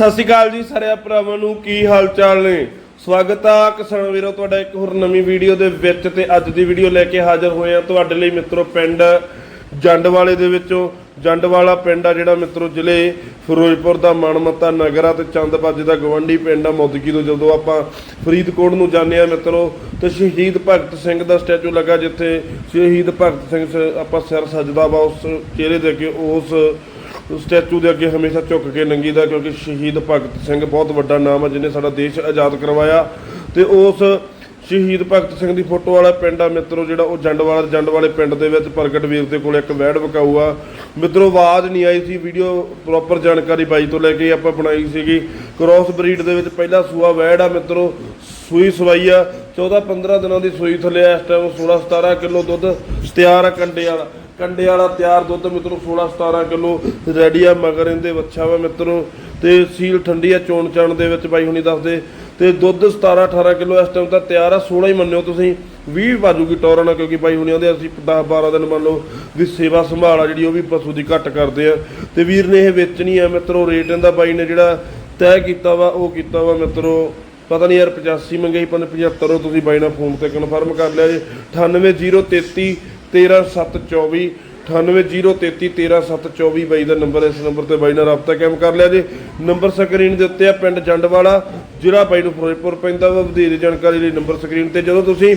ਸਤਿ ਸ਼੍ਰੀ ਅਕਾਲ ਜੀ ਸਾਰੇ ਭਰਾਵਾਂ ਨੂੰ, ਕੀ ਹਾਲ ਚਾਲ ਨੇ? ਸਵਾਗਤ ਆ ਕਿਸਾਨ ਵੀਰੋ, ਤੁਹਾਡਾ ਇੱਕ ਹੋਰ ਨਵੀਂ ਵੀਡੀਓ ਦੇ ਵਿੱਚ ਤੇ ਅੱਜ ਦੀ ਵੀਡੀਓ ਲੈ ਕੇ ਹਾਜ਼ਰ ਹੋਏ ਆ ਤੁਹਾਡੇ ਲਈ ਮਿੱਤਰੋ ਪਿੰਡ ਜੰਡਵਾਲੇ ਦੇ ਵਿੱਚੋਂ। ਜੰਡਵਾਲਾ ਪਿੰਡ ਆ ਜਿਹੜਾ ਮਿੱਤਰੋ, ਜ਼ਿਲ੍ਹੇ ਫਿਰੋਜ਼ਪੁਰ ਦਾ ਮਨਮੱਤਾ ਨਗਰ ਆ ਤੇ ਚੰਦਬਾਜੇ ਦਾ ਗਵੰਡੀ ਪਿੰਡ ਆ ਮੌਦਕੀ ਤੋਂ ਜਦੋਂ ਆਪਾਂ ਫਰੀਦਕੋਟ ਨੂੰ ਜਾਂਦੇ ਆ ਮਿੱਤਰੋ, ਤੇ ਸ਼ਹੀਦ ਭਗਤ ਸਿੰਘ ਦਾ ਸਟੈਚੂ ਲੱਗਾ ਜਿੱਥੇ ਸ਼ਹੀਦ ਭਗਤ ਸਿੰਘ ਸ- ਆਪਾਂ ਸਿਰ ਸਜਦਾ ਵਾ ਉਸ ਚਿਹਰੇ ਦੇ ਅੱਗੇ ਉਸ ਸਟੈਚੂ ਦੇ ਅੱਗੇ ਹਮੇਸ਼ਾ ਝੁੱਕ ਕੇ ਲੰਗੀਦਾ ਕਿਉਂਕਿ ਸ਼ਹੀਦ ਭਗਤ ਸਿੰਘ ਬਹੁਤ ਵੱਡਾ ਨਾਮ ਹੈ ਜਿਹਨੇ ਸਾਡਾ ਦੇਸ਼ ਆਜ਼ਾਦ ਕਰਵਾਇਆ। ਤੇ ਉਸ ਸ਼ਹੀਦ ਭਗਤ ਸਿੰਘ ਦੀ ਫੋਟੋ ਵਾਲਾ ਪਿੰਡ ਆ ਮਿੱਤਰੋ, ਜਿਹੜਾ ਉਹ ਜੰਡਵਾਲਾ ਜੰਡ ਵਾਲੇ ਪਿੰਡ ਦੇ ਵਿੱਚ ਪ੍ਰਗਟ ਵੀਰ ਦੇ ਕੋਲ ਇੱਕ ਵੈੜ ਵਿਕਾਊ ਆ। ਮਿੱਤਰੋ, ਆਵਾਜ਼ ਨਹੀਂ ਆਈ ਸੀ, ਵੀਡੀਓ ਪ੍ਰੋਪਰ ਜਾਣਕਾਰੀ ਬਾਈ ਤੋਂ ਲੈ ਕੇ ਆਪਾਂ ਬਣਾਈ ਸੀਗੀ। ਕ੍ਰੋਸ ਬਰੀਡ ਦੇ ਵਿੱਚ ਪਹਿਲਾ ਸੂਆ ਵੈੜ ਆ ਮਿੱਤਰੋ, ਸੂਈ ਸਵਾਈ ਆ। 14 15 ਦਿਨਾਂ ਦੀ ਸੂਈ ਥੱਲੇ ਇਸ ਟਾਈਮ 16 17 ਕਿਲੋ ਦੁੱਧ ਤਿਆਰ ਆ ਕੰਡੇ ਵਾਲਾ। ਕੰਡੇ ਵਾਲਾ ਤਿਆਰ ਦੁੱਧ ਮਿੱਤਰੋ 16 17 ਕਿਲੋ, ਰੈਡੀ ਆ ਮਗਰ ਇਹਦੇ ਵੱਛਾ ਵਾ ਮਿੱਤਰੋ। ਤੇ ਸੀਲ ਠੰਡੀ ਆ ਚੋਣ ਚਾਣ ਦੇ ਵਿੱਚ ਬਾਈ ਹੁਣੀ ਦੱਸਦੇ। ਤੇ ਦੁੱਧ 17 18 ਕਿਲੋ ਇਸ ਟਾਈਮ ਤਾਂ ਤਿਆਰ ਆ 16 ਹੀ ਮੰਨਿਓ ਤੁਸੀਂ। 20 ਬਾਜੂਗੀ ਟੋਰਨਾ ਕਿਉਂਕਿ ਬਾਈ ਹੁਣੀ ਆਂਦੇ ਅਸੀਂ 10 12 ਦਿਨ ਮੰਨ ਲਓ ਵੀ ਸੇਵਾ ਸੰਭਾਲ ਆ ਜਿਹੜੀ, ਉਹ ਵੀ ਪਸ਼ੂ ਦੀ ਘੱਟ ਕਰਦੇ ਆ। ਤੇ ਵੀਰ ਨੇ ਇਹ ਵੇਚਣੀ ਆ ਮਿੱਤਰੋ, ਰੇਟ ਇਹਦਾ ਬਾਈ ਨੇ ਜਿਹੜਾ ਤੈਅ ਕੀਤਾ ਵਾ, ਉਹ ਕੀਤਾ ਵਾ ਮਿੱਤਰੋ। ਪਤਾ ਨਹੀਂ ਯਾਰ 85 ਮੰਗਾਈ ਪਨ 75 ਉਹ ਤੁਸੀਂ ਬਾਈ ਨਾਲ ਫੋਨ ਤੇ ਕਨਫਰਮ ਕਰ ਲਿਆ ਜੀ। 98033 13724 98033 13724 ਬਾਈ ਦਾ ਨੰਬਰ ਇਸ ਨੰਬਰ ਤੇ ਬਾਈ ਨਾਲ ਰਾਬਤਾ ਕਾਇਮ ਕਰ ਲਿਆ ਜੇ। ਨੰਬਰ ਸਕਰੀਨ ਦੇ ਉੱਤੇ ਆ ਪਿੰਡ ਜੰਡਵਾਲਾ, ਜ਼ਿਲ੍ਹਾ ਬਾਈ ਨੂੰ ਫਿਰੋਜ਼ਪੁਰ ਪੈਂਦਾ ਵਾ। ਵਧੇਰੇ ਜਾਣਕਾਰੀ ਲਈ ਨੰਬਰ ਸਕਰੀਨ ਤੇ। ਜਦੋਂ ਤੁਸੀਂ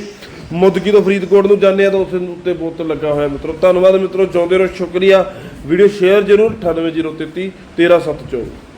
ਮੁਦਕੀ ਤੋਂ ਫਰੀਦਕੋਟ ਨੂੰ ਜਾਂਦੇ ਆ ਤਾਂ ਉਸ ਉੱਤੇ ਬੋਤਲ ਲੱਗਾ ਹੋਇਆ ਮਿੱਤਰੋ। ਧੰਨਵਾਦ ਮਿੱਤਰੋ ਚਾਹੁੰਦੇ ਰਹੋ, ਸ਼ੁਕਰੀਆ। ਵੀਡੀਓ ਸ਼ੇਅਰ ਜ਼ਰੂਰ 98033 13724